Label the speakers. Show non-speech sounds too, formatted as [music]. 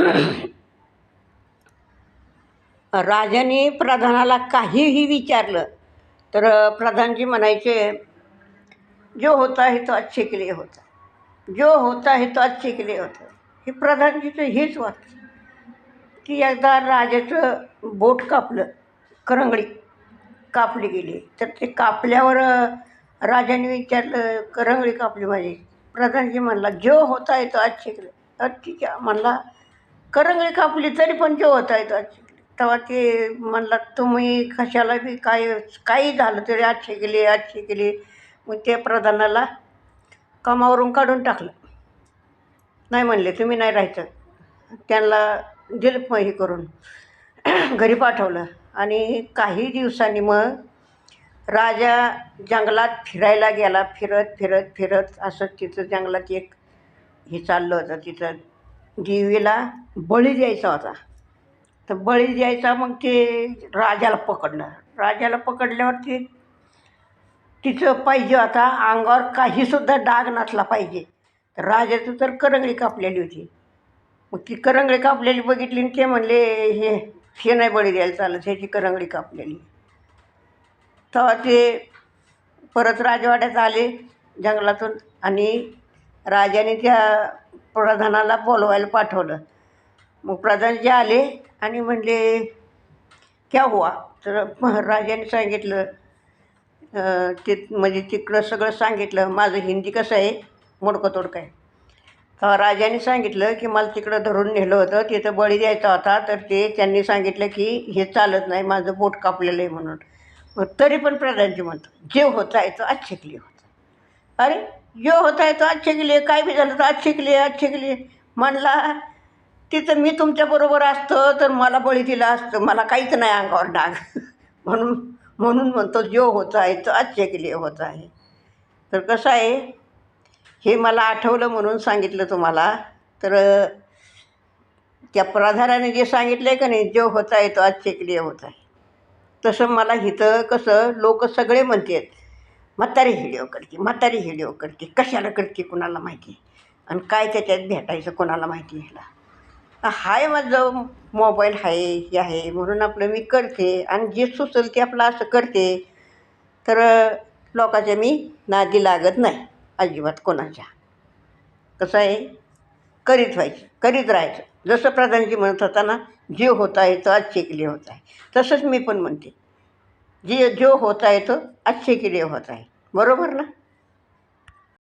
Speaker 1: [coughs] राजाने प्रधानाला काहीही विचारलं तर प्रधानजी म्हणायचे जो होता हे तो अच्छे के लिए होता. जो होता हे तो अच्छे के लिए होता. हे प्रधानजीचं हेच वाक्य. की एकदा राजाचं बोट कापलं करंगळी कापली गेली तर ते कापल्यावर राजाने विचारलं करंगळी कापली माझी. प्रधानजी म्हणला जो होता है तो अच्छे तर ठीक आहे म्हणला करंगळी कापली तरी पण जेवता होता तेव्हा ते म्हणला तुम्ही कशाला बी काय काही झालं तरी अच्छे गेले अच्छे गेले. मग ते प्रधानाला कामावरून काढून टाकलं. नाही म्हणले तुम्ही नाही राहायचं. त्यांना दिलं मग हे करून घरी पाठवलं. आणि काही दिवसांनी मग राजा जंगलात फिरायला गेला. फिरत फिरत फिरत असं तिथं जंगलात एक हे चाललं होतं तिथं देवीला बळी द्यायचा होता. तर बळी द्यायचा मग ते राजाला पकडलं. राजाला पकडल्यावरती तिचं पाहिजे होता अंगावर काहीसुद्धा डाग नसला पाहिजे. तर राजाचं तर करंगळी कापलेली होती. मग ती करंगळी कापलेली बघितली आणि ते म्हणले हे हे नाही बळी द्यायला चालत ह्याची करंगळी कापलेली. तेव्हा ते परत राजवाड्यात आले जंगलातून आणि राजाने त्या प्रधानाला बोलवायला पाठवलं. मग प्रधान जे आले आणि म्हणले क्या हुआ? तर राजाने सांगितलं ते म्हणजे तिकडं सगळं सांगितलं माझं हिंदी कसं आहे? मोडकं तोडकं आहे. तेव्हा राजाने सांगितलं की मला तिकडं धरून नेलं होतं तिथं बळी द्यायचा होता तर ते त्यांनी सांगितलं की हे चालत नाही माझं बोट कापलेलं आहे म्हणून. मग तरी पण प्रधानजी म्हणतो जे होतं आहे तो अच्छे हो. अरे जो होता आहे तो अच्छे के लिए काय बी झालं तर अच्छे के लिए अच्छे के म्हणला तिथं मी तुमच्याबरोबर असतं तर मला बळी दिला असतं. मला काहीच नाही अंगावर डाग. [laughs] म्हणून म्हणून म्हणतो जो होता आहे तो अच्छे के लिए आहे. तर कसं आहे हे मला आठवलं म्हणून सांगितलं तुम्हाला. तर त्या प्राधाराने जे सांगितलं आहे का नाही जो होता आहे तो अच्छे के लिए आहे. तसं मला इथं कसं लोक सगळे म्हणतात म्हातारी हिडिओ करते म्हातारी हिडिओ करते. कशाला करते कुणाला माहिती? आणि काय त्याच्यात भेटायचं कोणाला माहिती ह्याला? हाय माझं मोबाईल आहे हे आहे म्हणून आपलं मी करते. आणि जे सुचल ते आपलं असं करते. तर लोकांच्या मी नादी लागत नाही अजिबात कोणाच्या. कसं आहे? करीत व्हायचं करीत राहायचं. जसं प्रधानजी म्हणत होता ना जे होता आहे तो अच्छे के लिए आहे. तसंच मी पण म्हणते. जे जो होता आहे तो अच्छे के लिए आहे. बरोबर ना?